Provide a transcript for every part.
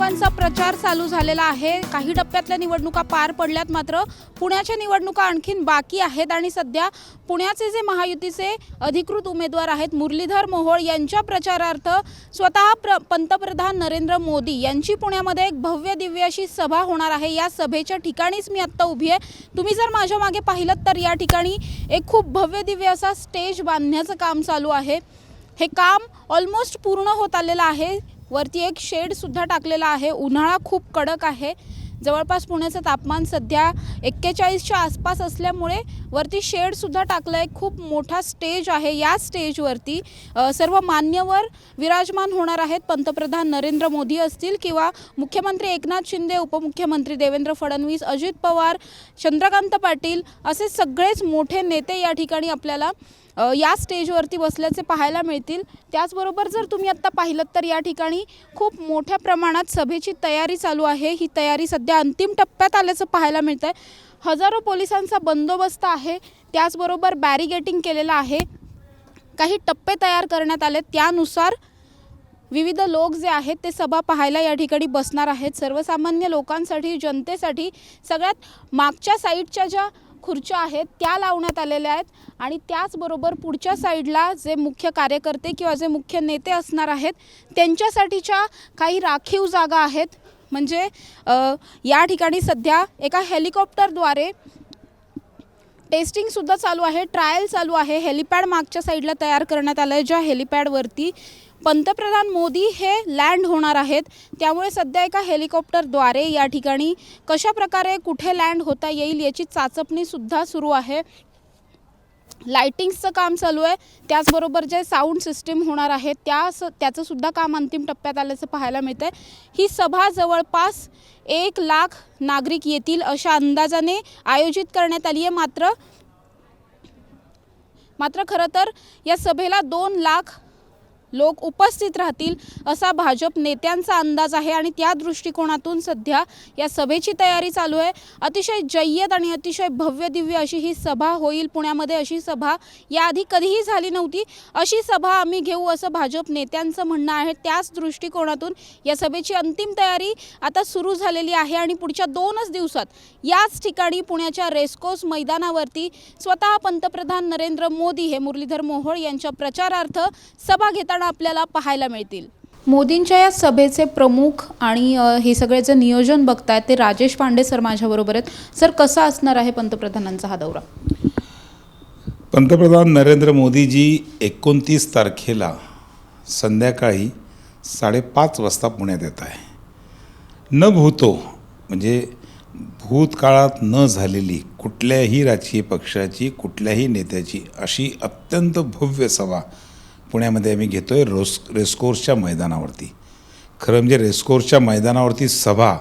लोकसभा निवडणुकांचा प्रचार चालू झालेला आहे. काही टप्प्यातल्या निवडणुका पार पडल्यात मात्र पुण्याच्या निवडणुका आणखीन बाकी आहेत आणि सध्या पुण्याचे जे महायुतीचे अधिकृत उमेदवार आहेत मुरलीधर मोहोळ यांच्या प्रचारार्थ स्वतः प्र पंतप्रधान नरेंद्र मोदी यांची पुण्यामध्ये एक भव्य दिव्य अशी सभा होणार आहे. या सभेच्या ठिकाणीच मी आत्ता उभी आहे. तुम्ही जर माझ्या मागे पाहिलं तर या ठिकाणी एक खूप भव्य दिव्य असा स्टेज बांधण्याचं काम चालू आहे. हे काम ऑलमोस्ट पूर्ण होत आलेलं आहे. वरती एक शेड सुद्धा टाकलेला आहे. उन्हाळा खूप कडक आहे. जवळपास पुण्याचं तापमान सध्या एक्केचाळीसच्या आसपास असल्यामुळे वरती शेडसुद्धा टाकलं आहे खूप मोठा स्टेज आहे. या स्टेजवरती सर्व मान्यवर विराजमान होणार आहेत. पंतप्रधान नरेंद्र मोदी असतील किंवा मुख्यमंत्री एकनाथ शिंदे उपमुख्यमंत्री देवेंद्र फडणवीस अजित पवार चंद्रकांत पाटील असे सगळेच मोठे नेते या ठिकाणी आपल्याला या स्टेजवरती बसल्याचे पाहायला मिळतील. त्याचबरोबर जर तुम्ही आत्ता पाहिलं तर या ठिकाणी खूप मोठ्या प्रमाणात सभेची तयारी चालू आहे. ही तयारी सध्या अंतिम टप्प्यात आल्याचं पाहायला मिळतं आहे हजारो पोलिसांचा बंदोबस्त आहे. त्याचबरोबर बॅरिगेटिंग केलेलं आहे. काही टप्पे तयार करण्यात आले त्यानुसार विविध लोक जे आहेत ते सभा पाहायला या ठिकाणी बसणार आहेत. सर्वसामान्य लोकांसाठी जनतेसाठी सगळ्यात मागच्या साईडच्या ज्या खुर्च्या आहेत त्या लावण्यात आलेल्या आहेत. आणि त्याचबरोबर पुढच्या साईडला जे मुख्य कार्यकर्ते किंवा जे मुख्य नेते असणार आहेत त्यांच्यासाठीच्या काही राखीव जागा आहेत. म्हणजे या ठिकाणी सध्या एका हेलिकॉप्टरद्वारे टेस्टिंगसुद्धा चालू आहे ट्रायल चालू आहे. हेलिपॅड मागच्या साईडला तयार करण्यात आलं आहे ज्या हेलिपॅडवरती पंतप्रधान मोदी हे लँड होणार आहेत. त्यामुळे सध्या एका हेलिकॉप्टरद्वारे या ठिकाणी कशा प्रकारे कुठे लँड होता येईल याची चाचपणीसुद्धा सुरू आहे. लायटिंग्सचं काम चालू आहे. त्याचबरोबर जे साऊंड सिस्टीम होणार आहे त्या स त्याचंसुद्धा काम अंतिम टप्प्यात आल्याचं पाहायला मिळतं आहे ही सभा जवळपास एक लाख नागरिक येतील अशा अंदाजाने आयोजित करण्यात आली आहे. मात्र मात्र खरं तर या सभेला दोन लाख लोक उपस्थित राहतील असा भाजप नेत्यांचा अंदाज आहे आणि त्या दृष्टिकोनातून सध्या या सभेची तयारी चालू आहे. अतिशय जय्यत आणि अतिशय भव्य दिव्य अशी ही सभा होईल पुण्यामध्ये. अशी सभा याआधी कधीही झाली नव्हती. अशी सभा आम्ही घेऊ असं भाजप नेत्यांचं म्हणणं आहे. त्याच दृष्टिकोनातून या सभेची अंतिम तयारी आता सुरू झालेली आहे आणि पुढच्या दोनच दिवसात याच ठिकाणी पुण्याच्या रेस्कोस मैदानावरती स्वतः पंतप्रधान नरेंद्र मोदी हे मुरलीधर मोहोळ यांच्या प्रचारार्थ सभा घेताना आपल्याला पाहायला मिळतील. मोदींच्या या सभेचे प्रमुख आणि हे सगळ्याचं नियोजन बघतायत ते राजेश पांडे सर माझ्याबरोबर आहेत. सर कसा असणार आहे पंतप्रधानांचा हा दौरा? पंतप्रधान नरेंद्र मोदीजी एकोणतीस तारखेला संध्याकाळी साडेपाच वाजता पुण्यात येत आहे. न भूतो म्हणजे भूतकाळात न झालेली कुठल्याही राजकीय पक्षाची कुठल्याही नेत्याची अशी अत्यंत भव्य सभा पुण्यामध्ये आम्ही घेतो आहे रोस रेस्कोर्सच्या मैदानावरती. खरं म्हणजे रेस्कोर्सच्या मैदानावरती सभा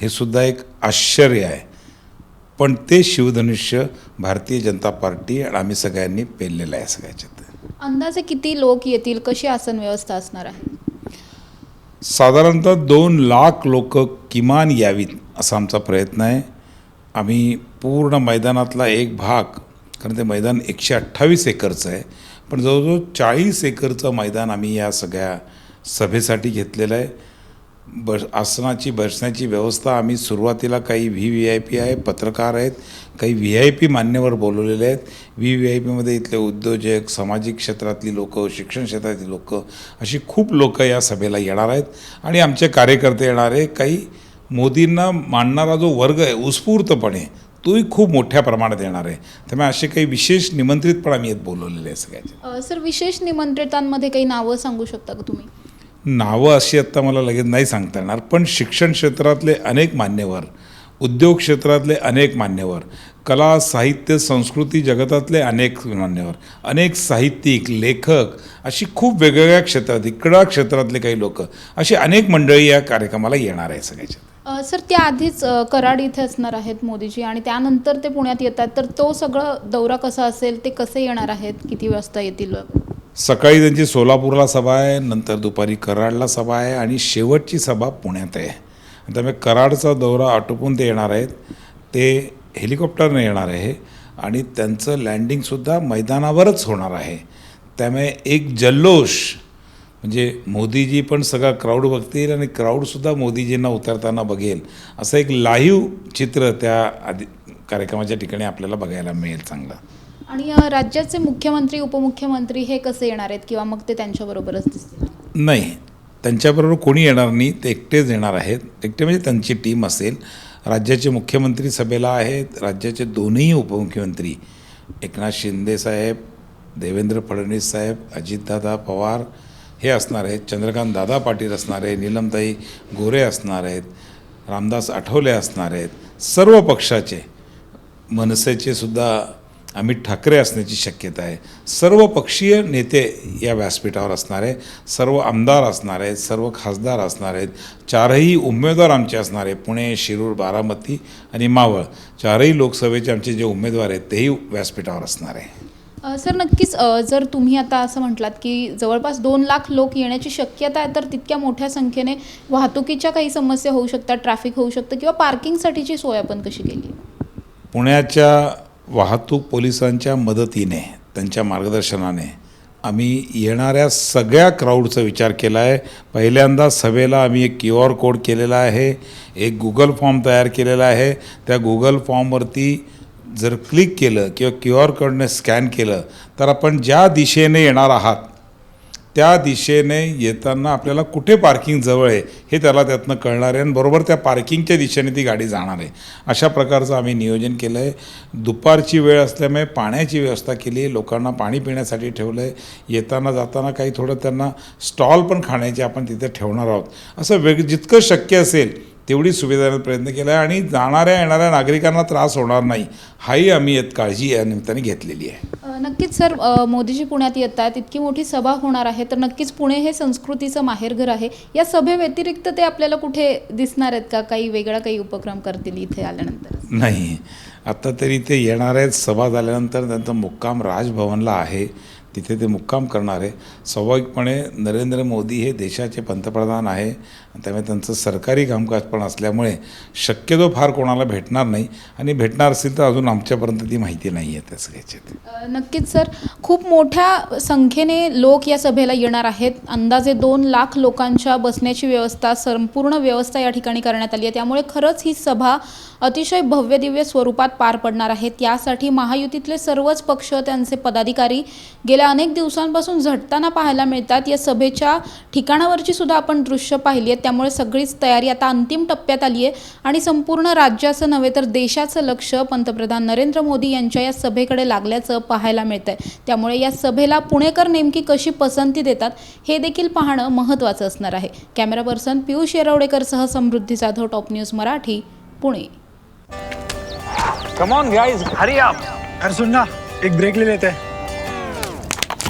हे सुद्धा एक आश्चर्य आहे. पण ते शिवधनुष्य भारतीय जनता पार्टी आणि आम्ही सगळ्यांनी पेललेलं आहे सगळ्याच्यात. अंदाजे किती लोक येतील? कशी आसन व्यवस्था असणार आहे? साधारणतः दोन लाख लोक किमान यावीत असा आमचा प्रयत्न आहे. आम्ही पूर्ण मैदानातला एक भाग कारण ते मैदान एकशे अठ्ठावीस एकरचं आहे पण जवळजवळ चाळीस एकरचं मैदान आम्ही या सगळ्या सभेसाठी घेतलेलं आहे. बस आसनाची बसण्याची व्यवस्था आम्ही सुरुवातीला काही व्ही व्ही आय पी आहे पत्रकार आहेत काही व्ही आय पी मान्यवर बोलवलेले आहेत. व्ही व्ही आय पीमध्ये इथले उद्योजक सामाजिक क्षेत्रातली लोकं शिक्षण क्षेत्रातली लोक अशी खूप लोकं या सभेला येणार आहेत. आणि आमचे कार्यकर्ते येणार आहे काही मोदींना मानणारा जो वर्ग आहे उत्स्फूर्तपणे तोही खूप मोठ्या प्रमाणात येणार आहे. त्यामुळे असे काही विशेष निमंत्रित पण आम्ही यात बोलवलेले आहे सगळ्याचे. सर विशेष निमंत्रितांमध्ये काही नावं सांगू शकता का तुम्ही? नावं अशी आत्ता मला लगेच नाही सांगता येणार पण शिक्षण क्षेत्रातले अनेक मान्यवर उद्योग क्षेत्रातले अनेक मान्यवर कला साहित्य संस्कृती जगतातले अनेक मान्यवर अनेक साहित्यिक लेखक अशी खूप वेगवेगळ्या क्षेत्रात क्रीडा क्षेत्रातले काही लोक अशी अनेक मंडळी या कार्यक्रमाला येणार आहे सगळ्याच्यात. सर त्याआधीच आधीच कराड इथे असणार आहेत मोदीजी आणि त्यानंतर ते पुण्यात येतात तर तो सगळं दौरा कसा असेल ते कसे येणार आहेत? किती वाजता येतील? सकाळी त्यांची सोलापूरला सभा आहे नंतर दुपारी कराडला सभा आहे आणि शेवटची सभा पुण्यात आहे. त्यामुळे कराडचा दौरा आटोपून ते येणार आहेत. ते हेलिकॉप्टरने येणार आहे आणि त्यांचं लँडिंगसुद्धा मैदानावरच होणार आहे. त्यामुळे एक जल्लोष म्हणजे मोदीजी पण सगळा क्राऊड बघतील आणि क्राऊडसुद्धा मोदीजींना उतरताना बघेल. असं एक लाईव्ह चित्र त्या आधी कार्यक्रमाच्या ठिकाणी आपल्याला बघायला मिळेल चांगलं. आणि राज्याचे मुख्यमंत्री उपमुख्यमंत्री हे कसे येणार आहेत किंवा मग ते त्यांच्याबरोबरच दिसतील? नाही. त्यांच्याबरोबर कोणी येणार नाही. ते एकटेच येणार आहेत. एकटे म्हणजे त्यांची टीम असेल. राज्याचे मुख्यमंत्री सभेला आहेत. राज्याचे दोन्ही उपमुख्यमंत्री. एकनाथ शिंदे साहेब देवेंद्र फडणवीस साहेब अजितदादा पवार हे असणार आहेत. चंद्रकांत दादा पाटील असणार आहे नीलमताई गोरे असणार आहेत. रामदास आठवले असणार आहेत. सर्व पक्षाचे मनसेचे सुद्धा अमित ठाकरे असण्याची शक्यता आहे. सर्व पक्षीय नेते या व्यासपीठावर असणार आहे सर्व आमदार असणार आहेत. सर्व खासदार असणार आहेत. चारही उमेदवार आमचे असणार आहे पुणे शिरूर बारामती आणि मावळ. चारही लोकसभेचे आमचे जे उमेदवार आहेत तेही व्यासपीठावर असणार आहे. सर नक्कीच जर तुम्ही आता असं म्हटलात की जवळपास दोन लाख लोक येण्याची शक्यता आहे तर तितक्या मोठ्या संख्येने वाहतुकीच्या काही समस्या होऊ शकतात ट्रॅफिक होऊ शकतं किंवा पार्किंगसाठीची सोय आपण कशी केली? पुण्याच्या वाहतूक पोलिसांच्या मदतीने त्यांच्या मार्गदर्शनाने आम्ही येणाऱ्या सगळ्या क्राऊडचा विचार केला आहे पहिल्यांदा सभेला आम्ही एक क्यू आर कोड केलेला आहे एक गुगल फॉर्म तयार केलेला आहे. त्या गुगल फॉर्मवरती जर क्लिक केलं किंवा क्यू आर कोडने स्कॅन केलं तर आपण ज्या दिशेने येणार आहात त्या दिशेने येताना आपल्याला कुठे पार्किंग जवळ आहे हे त्याला त्यातनं कळणार आहे आणि बरोबर त्या पार्किंगच्या दिशेने ती गाडी जाणार आहे. अशा प्रकारचं आम्ही नियोजन केलं आहे दुपारची वेळ असल्यामुळे पाण्याची व्यवस्था केली आहे. लोकांना पाणी पिण्यासाठी ठेवलं आहे येताना जाताना काही थोडं त्यांना स्टॉल पण खाण्याचे आपण तिथे ठेवणार आहोत. असं वेग जितकं शक्य असेल तेवढी सुविधा प्रयत्न केला आहे आणि जाणाऱ्या येणाऱ्या नागरिकांना त्रास होणार नाही. हाही आम्ही यात काळजी या निमित्ताने घेतलेली आहे. नक्कीच सर मोदीजी पुण्यात येत आहेत. इतकी मोठी सभा होणार आहे. तर नक्कीच पुणे हे संस्कृतीचं माहेरघर आहे. या सभेव्यतिरिक्त ते आपल्याला कुठे दिसणार आहेत का? काही वेगळा काही उपक्रम करतील इथे आल्यानंतर? नाही. आत्ता तरी ते येणार आहेत सभा झाल्यानंतर त्यांचा मुक्काम राजभवनला आहे. तिथे ते मुक्काम करणार आहे. स्वाभाविकपणे नरेंद्र मोदी हे देशाचे पंतप्रधान आहे. त्यामुळे त्यांचं सरकारी कामकाज पण असल्यामुळे शक्यतो फार कोणाला भेटणार नाही. आणि भेटणार असेल तर अजून आमच्यापर्यंत ती माहिती नाही आहे त्या सगळ्याच्यात नक्कीच सर. खूप मोठ्या संख्येने लोक या सभेला येणार आहेत. अंदाजे दोन लाख लोकांच्या बसण्याची व्यवस्था संपूर्ण व्यवस्था या ठिकाणी करण्यात आली आहे. त्यामुळे खरंच ही सभा अतिशय भव्यदिव्य स्वरूपात पार पडणार आहे. त्यासाठी महायुतीतले सर्वच पक्ष त्यांचे पदाधिकारी गेल्या अनेक दिवसांपासून झटताना पाहायला मिळतात. या सभेच्या ठिकाणावरची सुद्धा आपण दृश्य पाहिली आहेत त्यामुळे सगळीच तयारी आता अंतिम टप्प्यात आली आहे. आणि संपूर्ण राज्याचं नव्हे तर देशाचं लक्ष पंतप्रधान नरेंद्र मोदी यांच्या या सभेकडे लागल्याचं पाहायला मिळतं आहे त्यामुळे या सभेला पुणेकर नेमकी कशी पसंती देतात हे देखील पाहणं महत्त्वाचं असणार आहे. Camera person Piyush येरवडेकरसह Samruddhi Jadhav top news Marathi Pune. Come on guys hurry up अरे सुन ना एक ब्रेक ले लेते. हैं